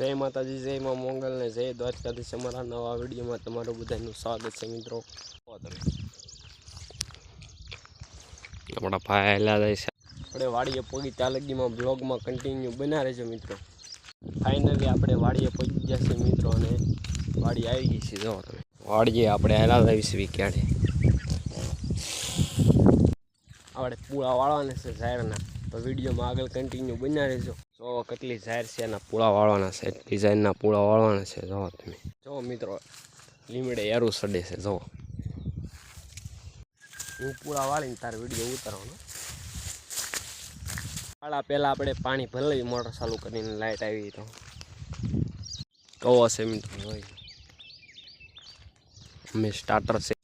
જય માતાજી જય માં મોંગલ ને જય દ્વારકાધીશ. અમારા નવા વિડીયોમાં તમારું બધાનું સ્વાગત છે મિત્રો. આપણા ભાઈ હેલા જાય છે. આપણે વાડીએ પગી ત્યાં બ્લોગમાં કન્ટિન્યુ બના રહેજો મિત્રો. ફાઇનલી આપણે વાડીએ પહોંચી ગયા છે મિત્રો અને વાડી આવી ગઈ છે જો તમે. વાડીએ આપણે હેલા જઈશું ક્યારે આપણે પૂળા વાળવાના છે શહેરના તો વિડીયોમાં આગળ કન્ટિન્યુ બન્યા રહેજો. જો કેટલી જાહેર છે એના પૂળા વાળવાના છે, ડિઝાઇનના પૂળા વાળવાના છે, જો તમે. જો મિત્રો, લીમડે એરું સડે છે, જો. હું પૂળા વાળીને તારે વીડિયો ઉતારવાનો. વાળા પહેલાં આપણે પાણી ભલે મોટર ચાલુ કરીને લાઇટ આવી તો. કહો છે મિત્રો હોય અમે સ્ટાર્ટર છે.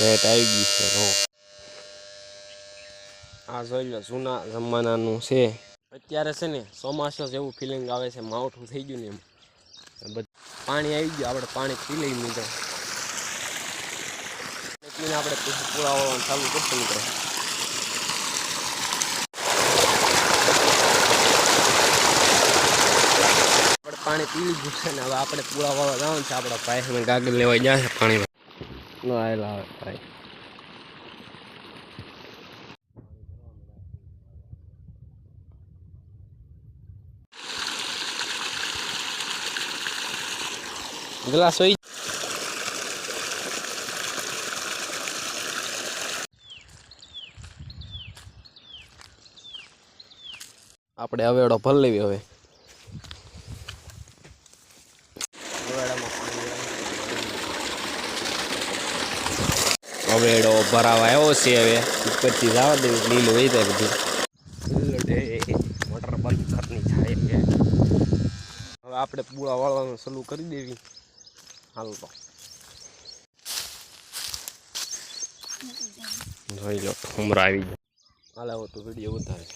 લાઇટ આવી ગઈ છે આ જોઈ લો, જૂના જમાનાનું છે. અત્યારે છે ને, ચોમાસું જેવું ફિલિંગ આવે છે, માવઠું થઈ ગયું ને એમ. પાણી આવી ગયું, આપણે પાણી પી લઈ મિત્રો. પીને આપણે પૂરા ચાલુ કરશું મિત્રો. આપણે પાણી પી લીધું છે ને, હવે આપણે પૂરા જવાનું છે, આપણા ભાઈ ગાગર લેવા ગયા છે પાણી નો આવેલા આવે ભાઈ. ગ્લાસ હોય. આપણે અવેડો ભર લેવી હવે. અવેડો ભરાવા આવ્યો છે હવે. ઉપરથી જવા દેવું લીલું હોય જાય બધું. મોટર બંધ કરની જાય હવે આપણે પૂળા વાળવાનું શરૂ કરી દેવી. હાલ તો જોઈ લો ઉમરા આવી જાય હાલ આવો તો વીડિયો ઉતારે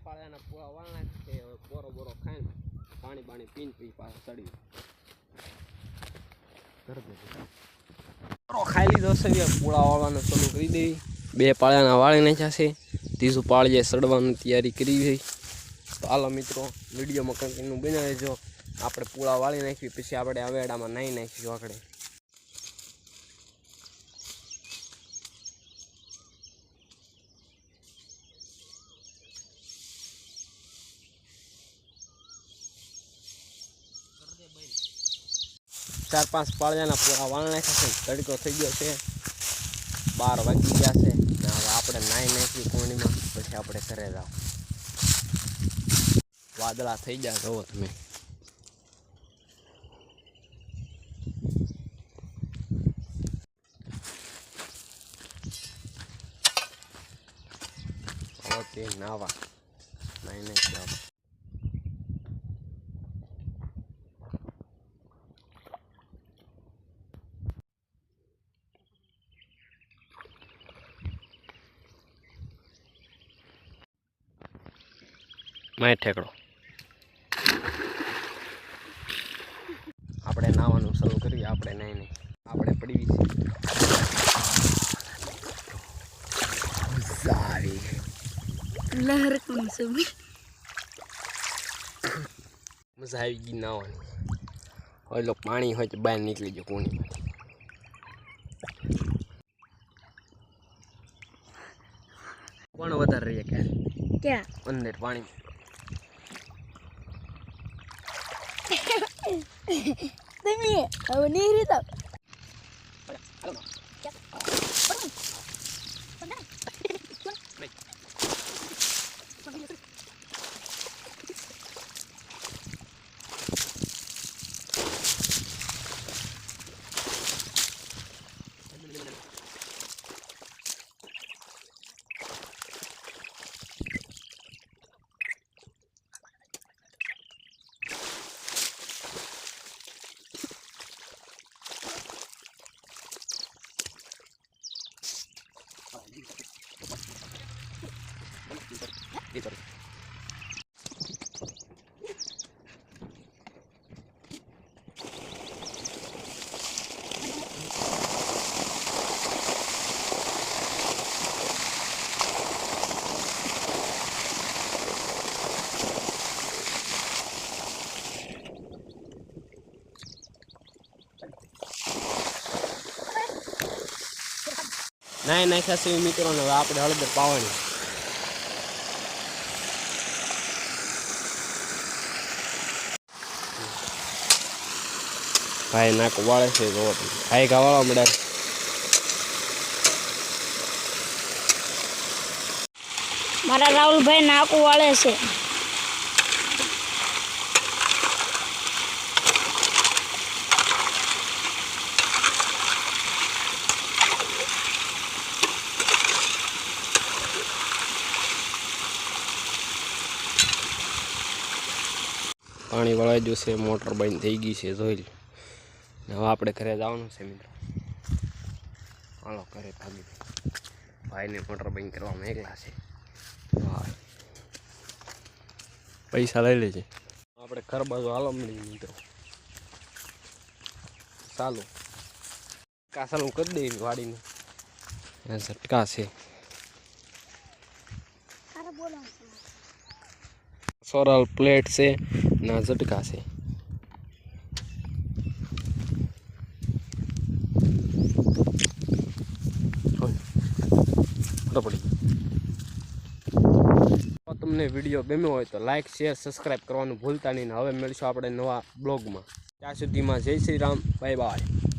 બે પાળાના પૂળા વાળના છે બોરો બોરો ખાઈને પાણી પાણી પીને પી પાસે ચડ્યું બોરો ખાઈ લીધો છે પૂળા વાળવાનું શરૂ કરી દેવી બે પાળાના વાળી નાખ્યા છે. ત્રીજું પાળીએ સડવાની તૈયારી કરી છે. તો હાલો મિત્રો, વિડીયોમાં એનું બનાવી જો. આપણે પૂળા વાળી નાખીએ, પછી આપણે અવેડામાં નાહી નાખીશું આપણે ચાર પાંચ પાળિયાના પૂરા વાળ નાખ્યા છે તડકો થઈ ગયો છે. બાર વાગી ગયા છે. હવે આપણે નાહી નાખી કોણીમાં. પછી આપણે ઘરે જાવ વાદળા થઈ ગયા જુઓ તમે. ઓકે નાવા. નાહી નાખી આપણે માય ઠેકડો. આપણે નાવાનું શરૂ કરીએ આપણે નહીં નહીં. આપણે પડી છીએ મજા આવી લહેર મજા આવી ગઈ નાવાની. હવે લો પાણી હોય તો બહાર નીકળી જાય કોણીમાંથી. કોણ વધારે રહીએ કે ક્યાં? અંદર પાણી. તમે હવે નહીં રહેતા એ ચાલો નાય નાખ્યા છે મિત્રોને હવે આપણે હળદર પાવાની ભાઈ નાક વાળે છે જોવો તમે ભાઈ ઘા વાળવા મળ્યા મારા રાહુલભાઈ નાકુ વાળે છે. પાણી વળાઈ છે મોટર બંધ થઈ ગઈ છે જોઈ લો. હવે આપણે ઘરે જવાનું છે મિત્રો. હાલો ઘરે ભાગી ભાઈને મોટર બંધ કરવામાં એકલા છે. હા. પૈસા લઈ લેજે. આપણે ઘર બાજુ હાલો મળી મિત્રો. ચાલો. કાસાલ હું કરી દઈ વાડીને. ઝટકા છે. સોરલ પ્લેટ છે ના ઝટકા છે. જો તમને વીડિયો ગમ્યો હોય તો લાઇક શેર સબસ્ક્રાઈબ કરવાનું ભૂલતા નહીં હવે મળીશું આપણે નવા બ્લોગમાં. ત્યાં સુધીમાં જય શ્રી રામ, બાય બાય.